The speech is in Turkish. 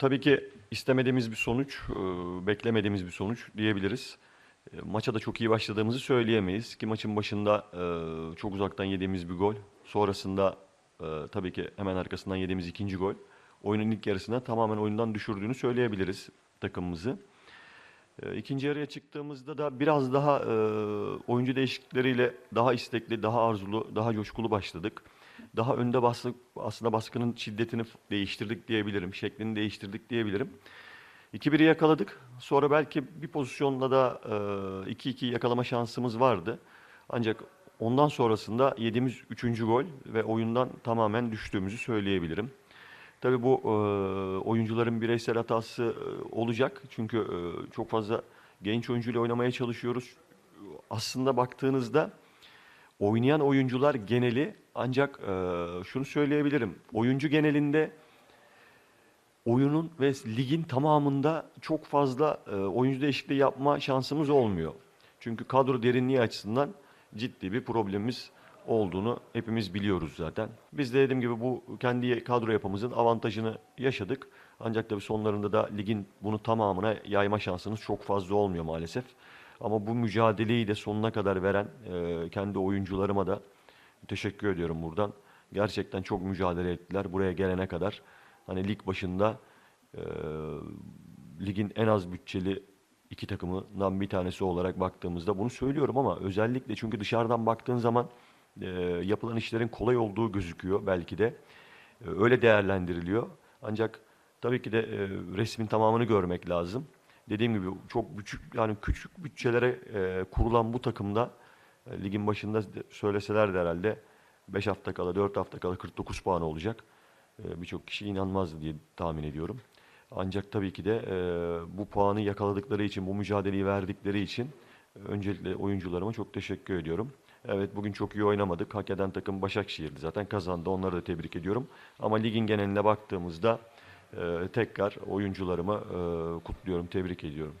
Tabii ki istemediğimiz bir sonuç, e, beklemediğimiz bir sonuç diyebiliriz. E, Maça da çok iyi başladığımızı söyleyemeyiz ki maçın başında e, çok uzaktan yediğimiz bir gol, sonrasında tabii ki hemen arkasından yediğimiz ikinci gol, oyunun ilk yarısına tamamen oyundan düşürdüğünü söyleyebiliriz takımımızı. E, İkinci yarıya çıktığımızda da biraz daha e, oyuncu değişiklikleriyle daha istekli, daha arzulu, daha coşkulu başladık. Daha önde baskı, aslında baskının şiddetini değiştirdik diyebilirim, şeklini değiştirdik diyebilirim. 2-1'i yakaladık. Sonra belki bir pozisyonla da e, 2-2 yakalama şansımız vardı. Ancak ondan sonrasında yediğimiz 3. gol ve oyundan tamamen düştüğümüzü söyleyebilirim. Tabii bu e, oyuncuların bireysel hatası e, olacak. Çünkü e, çok fazla genç oyuncuyla oynamaya çalışıyoruz. Aslında baktığınızda oynayan oyuncular geneli ancak e, şunu söyleyebilirim. Oyuncu genelinde oyunun ve ligin tamamında çok fazla e, oyuncu değişikliği yapma şansımız olmuyor. Çünkü kadro derinliği açısından ciddi bir problemimiz olduğunu hepimiz biliyoruz zaten. Biz de dediğim gibi bu kendi kadro yapımızın avantajını yaşadık. Ancak tabii sonlarında da ligin bunu tamamına yayma şansınız çok fazla olmuyor maalesef. Ama bu mücadeleyi de sonuna kadar veren e, kendi oyuncularıma da teşekkür ediyorum buradan. Gerçekten çok mücadele ettiler buraya gelene kadar. Hani lig başında e, ligin en az bütçeli iki takımından bir tanesi olarak baktığımızda bunu söylüyorum ama özellikle çünkü dışarıdan baktığın zaman e, yapılan işlerin kolay olduğu gözüküyor belki de. E, öyle değerlendiriliyor. Ancak tabii ki de e, resmin tamamını görmek lazım. Dediğim gibi çok küçük yani küçük bütçelere e, kurulan bu takımda e, ligin başında söyleselerdi herhalde 5 hafta kala 4 hafta kala 49 puan olacak. E, Birçok kişi inanmazdı diye tahmin ediyorum. Ancak tabii ki de e, bu puanı yakaladıkları için, bu mücadeleyi verdikleri için e, öncelikle oyuncularıma çok teşekkür ediyorum. Evet bugün çok iyi oynamadık. Hak eden takım Başakşehir'di zaten kazandı. Onları da tebrik ediyorum. Ama ligin geneline baktığımızda e, tekrar oyuncularımı e, kutluyorum, tebrik ediyorum.